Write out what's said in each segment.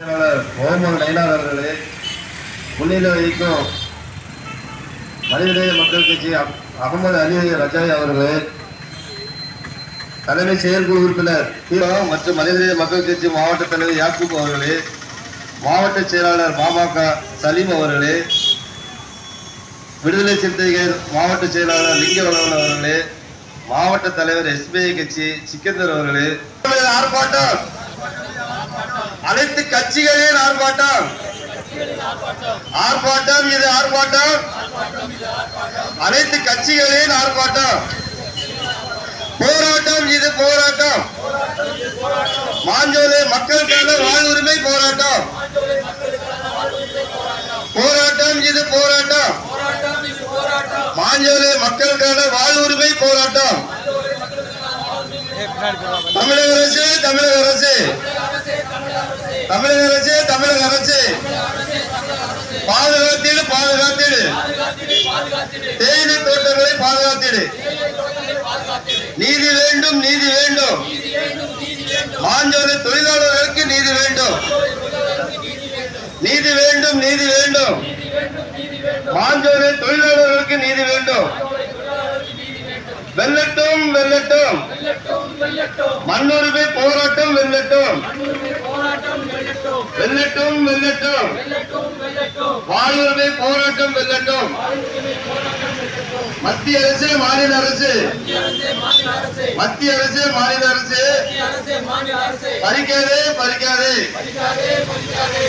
செயலாளர் முகமது அவர்களே முன்னிலை வகிக்கும் மனிதநேய மக்கள் கட்சி அகமது அலி ரஜாய் அவர்களே தலைமை செயற்குழு உறுப்பினர் மற்றும் மனிதநேய மக்கள் கட்சி மாவட்ட தலைவர் யாக்கூப் அவர்களே மாவட்ட செயலாளர் மாமாக்க சலீம் அவர்களே விடுதலை சிறுத்தைகள் மாவட்ட செயலாளர் லிங்கவளவன் அவர்களே மாவட்ட தலைவர் எஸ்பிஐ கட்சி சிக்கந்தர் அவர்களே. ஆர்ப்பாட்டம்! கட்சிகளின் ஆர்ப்பாட்டம். ஆர்ப்பாட்டம் இது ஆர்ப்பாட்டம். அனைத்து கட்சிகளின் ஆர்ப்பாட்டம். போராட்டம் இது போராட்டம். மாஞ்சோலை மக்களுக்கான வாழ்வுரிமை போராட்டம். போராட்டம் இது போராட்டம். மாஞ்சோலை மக்களுக்கான வாழ்வுரிமை போராட்டம். தமிழக அரசு தமிழக அரசு. தமிழக அரசு தமிழக அரசு. பாதுகாத்திடு பாதுகாத்திடு. தேயிலை தோட்டங்களை பாதுகாத்திடு. நீதி வேண்டும் நீதி வேண்டும். மாஞ்சோலை தொழிலாளர்களுக்கு நீதி வேண்டும். நீதி வேண்டும் நீதி வேண்டும். மாஞ்சோலை தொழிலாளர்களுக்கு நீதி வேண்டும். வெல்லட்டும் வெல்லட்டும். மண்ணுரிமை போராட்டம் வெல்லட்டும். வெல்லட்டும். வெல்லட்டும் வாழ்வுரிமை போராட்டம் வெல்லட்டும். மத்திய அரசு மாநில அரசு. மத்திய அரசு மாநில அரசு. பறிக்காதே பறிக்காதே.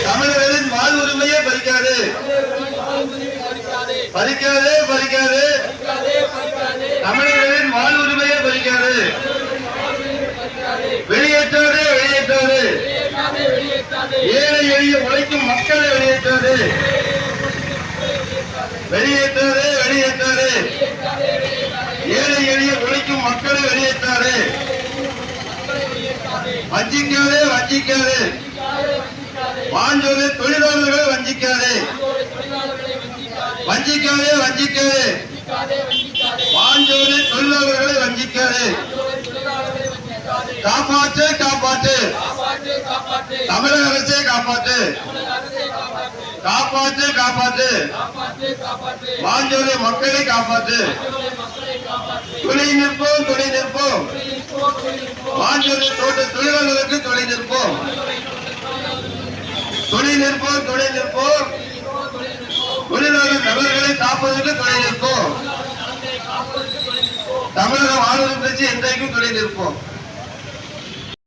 தமிழர்களின் வாழ்வுரிமையை பறிக்காதே. பறிக்காதே பறிக்காதே. தமிழர்களின் வாழ்வுரிமையை பறிக்காதே. ஏழை எளிய உழைக்கும் மக்களை வெளியேற்றாரு வெளியேற்றாரு வெளியேற்றாரு ஏழை எளிய உழைக்கும் மக்களை வெளியேற்றாதே. வஞ்சிக்காதே வஞ்சிக்காதே. வாஞ்சோலை தொழிலாளர்களை வஞ்சிக்காதே. வஞ்சிக்காதே வஞ்சிக்காதே. வாஞ்சோலை தொழிலாளர்களை வஞ்சிக்காதே. காப்பாற்று காப்பாற்று. தமிழக அரசை காப்பாற்று. காப்பாற்று. காப்பாற்று மாஞ்சோலை மக்களை காப்பாற்று. துணை நிற்போம் துணை நிற்போம். மாஞ்சோலை தோட்ட தொழிலாளர்களுக்கு துணை நிற்போம். துணை நிற்போம் துணை நிற்போம். தொழிலாளர் நபர்களை காப்பதற்கு துணை நிற்போம். தமிழக வாழ்வு கட்சி என்றைக்கும் துணை நிற்போம்.